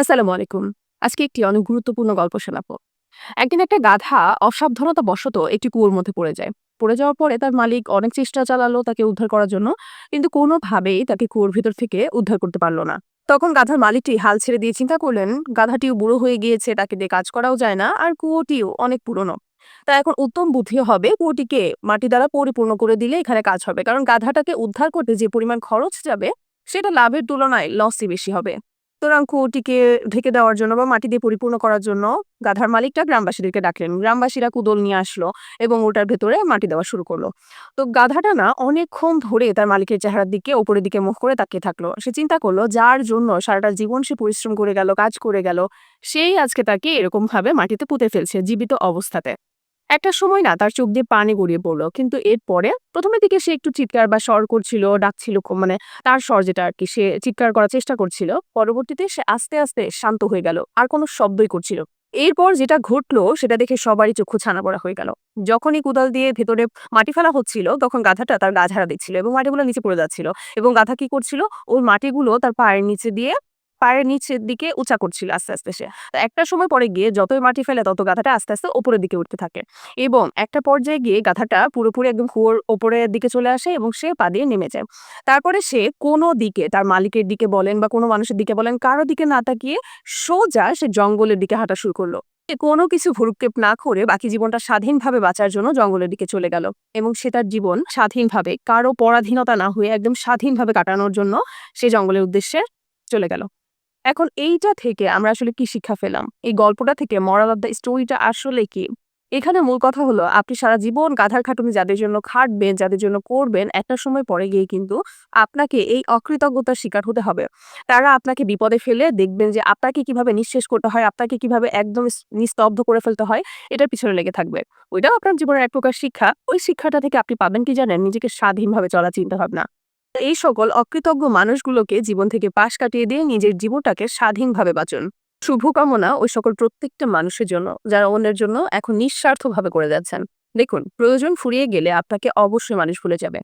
আসসালামু আলাইকুম। আজকে একটি অনেক গুরুত্বপূর্ণ গল্প শোনাবো। একদিন একটা গাধা অসাবধানতা বশত একটি কুয়োর মধ্যে পড়ে যায়। পড়ে যাওয়ার পরে তার মালিক অনেক চেষ্টা চালালো তাকে উদ্ধার করার জন্য, কিন্তু কোনোভাবেই তাকে কুয়োর ভিতর থেকে উদ্ধার করতে পারল না। তখন গাধার মালিকটি হাল ছেড়ে দিয়ে চিন্তা করলেন, গাধাটিও বুড়ো হয়ে গিয়েছে, তাকে দিয়ে কাজ করাও যায় না, আর কুয়োটিও অনেক পুরনো। তা এখন উত্তম বুদ্ধি হবে, কুয়োটিকে মাটি দ্বারা পরিপূর্ণ করে দিলে এখানে কাজ হবে, কারণ গাধাটাকে উদ্ধার করতে যে পরিমাণ খরচ যাবে, সেটা লাভের তুলনায় লসই বেশি হবে। সুতরাং কুয়োটিকে ঢেকে দেওয়ার জন্য বা মাটি দিয়ে পরিপূর্ণ করার জন্য গাধার মালিকটা গ্রামবাসীদেরকে ডাকলেন। গ্রামবাসীরা কুদল নিয়ে আসলো এবং ওটার ভেতরে মাটি দেওয়া শুরু করল। তো গাধাটা না অনেকক্ষণ ধরে তার মালিকের চেহারার দিকে, ওপরের দিকে মুখ করে তাকিয়ে থাকল। সে চিন্তা করল, যার জন্য সারাটা জীবন সে পরিশ্রম করে গেল, কাজ করে গেল, সেই আজকে তাকে এরকম ভাবে মাটিতে পুঁতে ফেলছে, জীবিত অবস্থাতে। একটা সময় না তার চোখ দিয়ে পানি গড়িয়ে পড়ল। কিন্তু এরপরে প্রথমের দিকে সে একটু চিৎকার বা স্বর করছিল, ডাকছিল মানে তার স্বর যেটা আর কি সে চিৎকার করার চেষ্টা করছিল। পরবর্তীতে সে আস্তে আস্তে শান্ত হয়ে গেল, আর কোনো শব্দই করছিল এরপর যেটা ঘটলো সেটা দেখে সবারই চক্ষু ছানা পড়া হয়ে গেল। যখনই কুদাল দিয়ে ভেতরে মাটি ফেলা হচ্ছিল, তখন গাধাটা তার গা ঝাড়া দিচ্ছিল এবং মাটিগুলো নিচে পড়ে যাচ্ছিল এবং গাধা কি করছিল? ওই মাটিগুলো তার পায়ের নিচে দিয়ে পায়ের নিচের দিকে উঁচা করছিল আস্তে আস্তে সে। একটা সময় পরে গিয়ে যতই মাটি ফেলে তত গাধাটা আস্তে আস্তে ওপরের দিকে উঠতে থাকে এবং একটা পর্যায়ে গিয়ে গাধাটা পুরোপুরি একদম কুয়োর ওপরের দিকে চলে আসে এবং সে পা দিয়ে নেমে যায়। তারপরে সে কোনো দিকে তার মালিকের দিকে বলেন বা কোনো মানুষের দিকে বলেন, কারও দিকে না তাকিয়ে সোজা সে জঙ্গলের দিকে হাঁটা শুরু করল। কোনো কিছু ভুরুক্ষেপ না করে বাকি জীবনটা স্বাধীনভাবে বাঁচার জন্য জঙ্গলের দিকে চলে গেল এবং সে তার জীবন স্বাধীনভাবে, কারও পরাধীনতা না হয়ে একদম স্বাধীনভাবে কাটানোর জন্য সে জঙ্গলের উদ্দেশ্যে চলে গেল। এখন এইটা থেকে আমরা আসলে কি শিক্ষা পেলাম? এই গল্পটা থেকে মরাল অফ দ্য স্টোরিটা আসলে কি? এখানে মূল কথা হলো, আপনি সারা জীবন গাধার খাটুনি যাদের জন্য খাটবেন, যাদের জন্য করবেন, একটা সময় পরে গিয়ে কিন্তু আপনাকে এই অকৃতজ্ঞতার শিকার হতে হবে। তারা আপনাকে বিপদে ফেলে দেখবেন যে আপনাকে কীভাবে নিঃশেষ করতে হয়, আপনাকে কীভাবে একদম নিস্তব্ধ করে ফেলতে হয়, এটার পিছনে লেগে থাকবে। ওইটাও আপনার জীবনের এক প্রকার শিক্ষা। ওই শিক্ষাটা থেকে আপনি পাবেন কি জানেন? নিজেকে স্বাধীনভাবে চলা চিন্তা ভাবনা এই সকল অকৃতজ্ঞ মানুষগুলোকে জীবন থেকে পাশ কাটিয়ে দিয়ে নিজের জীবনটাকে স্বাধীনভাবে বাঁচুন। শুভকামনা ওই সকল প্রত্যেকটা মানুষের জন্য, যারা অন্যের জন্য এখন নিঃস্বার্থভাবে করে যাচ্ছেন। দেখুন, প্রয়োজন ফুরিয়ে গেলে আপনাকে অবশ্যই মানুষ ভুলে যাবে।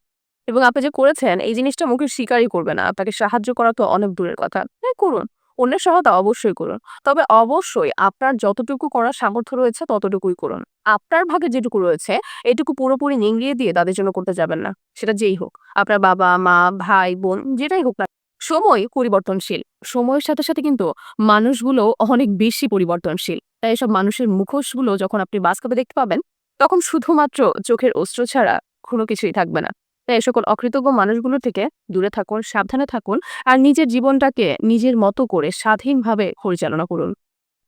এবং আপনি যে করেছেন, এই জিনিসটা মুখে স্বীকারই করবে না। আপনাকে সাহায্য করা তো অনেক দূরের কথা। হ্যাঁ করুন। অন্যের সহায়তা অবশ্যই করুন। তবে অবশ্যই আপনার যতটুকু করার সামর্থ্য রয়েছে ততটুকুই করুন। আপনার ভাগে যেটুকু রয়েছে, এটুকু পুরোপুরি নিংড়িয়ে দিয়ে তাদের জন্য করতে যাবেন না। সেটা যেই হোক। আপনার বাবা, মা, ভাই, বোন, যেটাই হোক না সময় পরিবর্তনশীল। সময়ের সাথে সাথে কিন্তু মানুষগুলো অনেক বেশি পরিবর্তনশীল। তাই এসব মানুষের মুখোশগুলো যখন আপনি বাস্তবে দেখতে পাবেন, তখন শুধুমাত্র চোখের অস্ত্র ছাড়া কোনো কিছুই থাকবে না। তাই সকল অকৃতজ্ঞ মানুষগুলো থেকে দূরে থাকুন, সাবধানে থাকুন, আর নিজের জীবনটাকে নিজের মতো করে স্বাধীনভাবে পরিচালনা করুন।